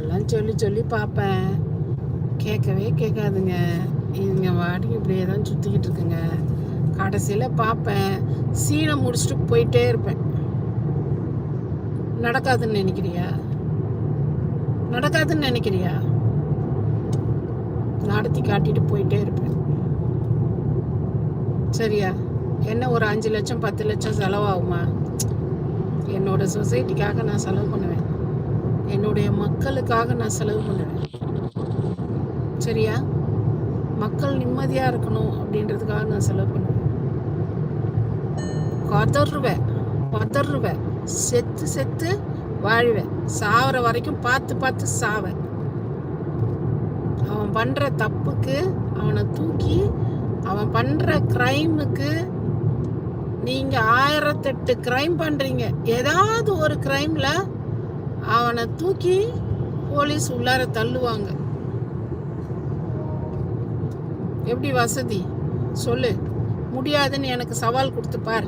அதெல்லாம் சொல்லி சொல்லி பார்ப்பேன். கேட்கவே கேட்காதுங்க. இதுங்க வாடிக்கு இப்படியே தான் சுற்றிக்கிட்டு இருக்குங்க. கடைசியில் பார்ப்பேன். சீனை முடிச்சுட்டு போயிட்டே இருப்பேன். நடக்காதுன்னு நினைக்கிறியா? நடக்காதுன்னு நினைக்கிறியா? நடத்தி காட்டிட்டு போயிட்டே இருப்பேன். சரியா? என்ன ஒரு அஞ்சு லட்சம் பத்து லட்சம் செலவாகுமா? என்னோட சொசைட்டிக்காக நான் செலவு பண்ணுவேன் என்னுடைய மக்களுக்காக நான் செலவு பண்ணுவேன். சரியா? மக்கள் நிம்மதியாக இருக்கணும் அப்படின்றதுக்காக நான் செலவு பண்ணுவேன். கதறுவேன் கதறுவேன் செத்து செத்து வாழ்வேன். சாவற வரைக்கும் பார்த்து பார்த்து சாவேன். அவன் பண்ணுற தப்புக்கு அவனை தூக்கி அவன் பண்ணுற க்ரைமுக்கு நீங்கள் ஆயிரத்தெட்டு க்ரைம் பண்ணுறீங்க ஏதாவது ஒரு க்ரைமில் அவனை தூக்கி போலீஸ் உள்ளார தள்ளுவாங்க. எப்படி வசதி? சொல்லு. முடியாதுன்னு எனக்கு சவால் கொடுத்து பார்.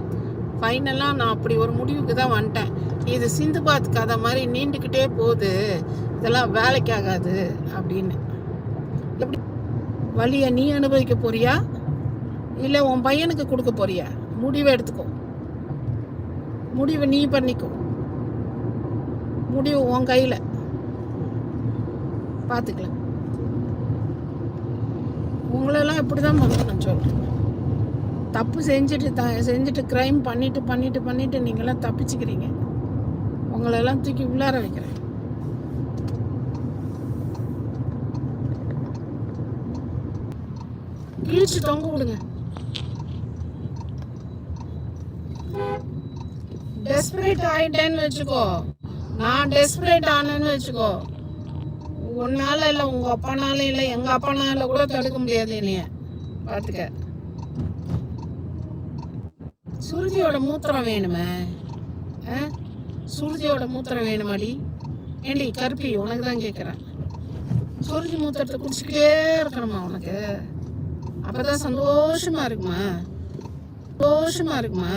ஃபைனலாக நான் அப்படி ஒரு முடிவுக்கு தான் வந்துட்டேன். இது சிந்துபாத் கதை மாதிரி நீண்டுக்கிட்டே போகுது. இதெல்லாம் வேலைக்கு ஆகாது அப்படின்னு. எப்படி? வழியை நீ அனுபவிக்க போறியா? இல்லை உன் பையனுக்கு கொடுக்க போறியா? முடிவை எடுத்துக்கோ. முடிவை நீ பண்ணிக்கோ. முடிவு உன் கையில். பார்த்துக்கலாம் உங்களெல்லாம் இப்படி தான் பண்ணணும் சொல்கிறேன் தப்பு செஞ்சுட்டு த செஞ்சுட்டு க்ரைம் பண்ணிட்டு பண்ணிட்டு பண்ணிட்டு நீங்களாம் தப்பிச்சுக்கிறீங்க. உங்களெல்லாம் தூக்கி உள்ளார வைக்கிறேன். கிழிச்சு தொங்க விடுங்க. டெஸ்பரேட் ஆயிட்டேன்னு வச்சுக்கோ. நான் டெஸ்பரேட் ஆனேன்னு வச்சுக்கோ. உன்னால இல்லை உங்க அப்பனால இல்லை எங்க அப்பானால கூட தடுக்க முடியாது என்னைய. பார்த்துக்க சுருதியோட மூத்திரம் வேணுமே? ஆ? சுருதியோட மூத்திரம் வேணுமாடி? ஏண்டி கருப்பி உனக்கு தான் கேட்குறேன் சுருதி மூத்திரத்தை குடிச்சிக்கிட்டே இருக்கணுமா உனக்கு? அப்பதான் சந்தோஷமாக இருக்குமா? சந்தோஷமாக இருக்குமா?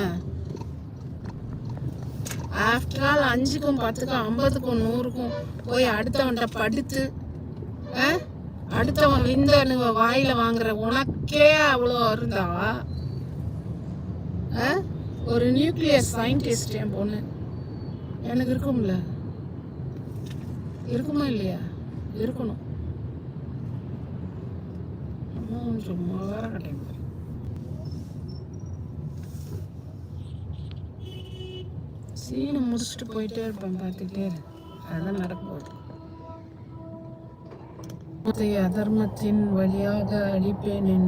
ஆஃப்டர் ஆல் அஞ்சுக்கும் பத்துக்கும் ஐம்பதுக்கும் நூறுக்கும் போய் அடுத்தவன்கிட்ட படுத்து ஆ? அடுத்தவன் இந்த வாயில வாங்குற உனக்கே அவ்வளோ இருந்தா ஆ? ஒரு நியூக்ளியர் சயின்டிஸ்ட் என் பொண்ணு. எனக்கு இருக்கும்ல. இருக்குமா இல்லையா? இருக்கணும். அம்மா, சும்மா சீனை முடிச்சுட்டு போயிட்டே இருப்பேன் பார்த்துக்கிட்டே அதான் அதுதான் அதர்மத்தின் வழியாக அழிப்பேன் என்று